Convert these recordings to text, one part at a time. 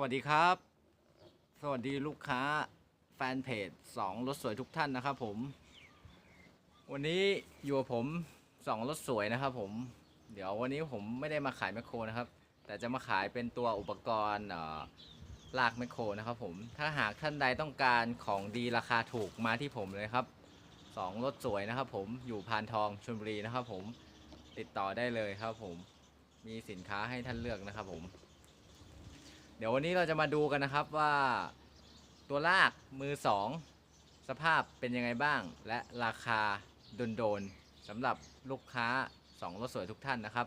วัสดีครับ สวัสดีลูกค้าแฟนเพจ2รถสวยทุกท่านนะครับผม วันนี้อยู่กับผม2รถสวยนะครับผม เดี๋ยววันนี้ผมไม่ได้มาขายแมคโครนะครับ แต่จะมาขายเป็นตัวอุปกรณ์ลากแมคโครนะครับผม ถ้าหากท่านใดต้องการของดีราคาถูกมาที่ผมเลยครับสองรถสวยนะครับผม อยู่พานทองชลบุรีนะครับผม ติดต่อได้เลยครับผม มีสินค้าให้ท่านเลือกนะครับผม เดี๋ยววันนี้เราจะมาดูกันนะครับว่าตัวลากมือสองสภาพเป็นยังไงบ้าง และราคาโดนๆสำหรับลูกค้าสองรถสวยทุกท่านนะครับ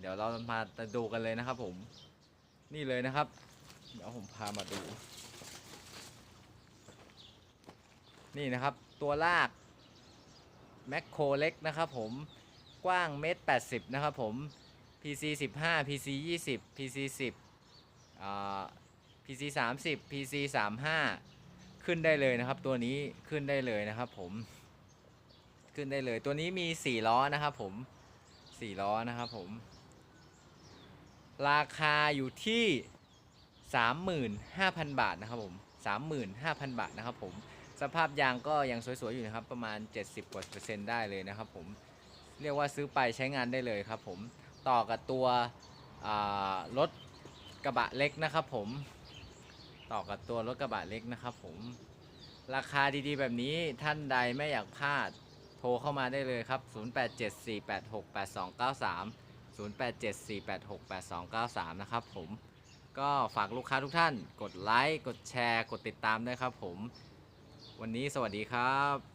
เดี๋ยวเรามาดูกันเลยนะครับ ผมนี่เลยนะครับ เดี๋ยวผมพามาดู นี่นะครับตัวลากแมคโครเล็กนะครับผมกว้างเมตรแปดสิบนะครับผม PC 15 PC 20 PC 10อ่า PC 30 PC 35ขึ้นได้เลยนะครับ ตัวนี้ขึ้นได้เลยนะครับ ผมขึ้นได้เลยตัวนี้มี 4 ล้อนะครับผม 4 ล้อนะครับผม ราคาอยู่ที่ 35,000 บาทนะครับผม 35,000 บาทนะครับผม สภาพยางก็ยังสวยๆอยู่นะครับ ประมาณ 70กว่าเปอร์เซ็นต์ได้เลยนะครับผม เรียกว่าซื้อไปใช้งานได้เลยครับผม ต่อกับตัวรถ กระบะเล็กนะครับผมต่อกับตัวรถกระบะเล็กนะครับผมราคาดีๆ แบบนี้ท่านใดไม่อยากพลาดโทรเข้ามาได้เลยครับ 0874868293 0874868293 นะครับผมก็ฝากลูกค้าทุกท่าน กดไลค์ กดแชร์ กดติดตามด้วยครับผม วันนี้สวัสดีครับ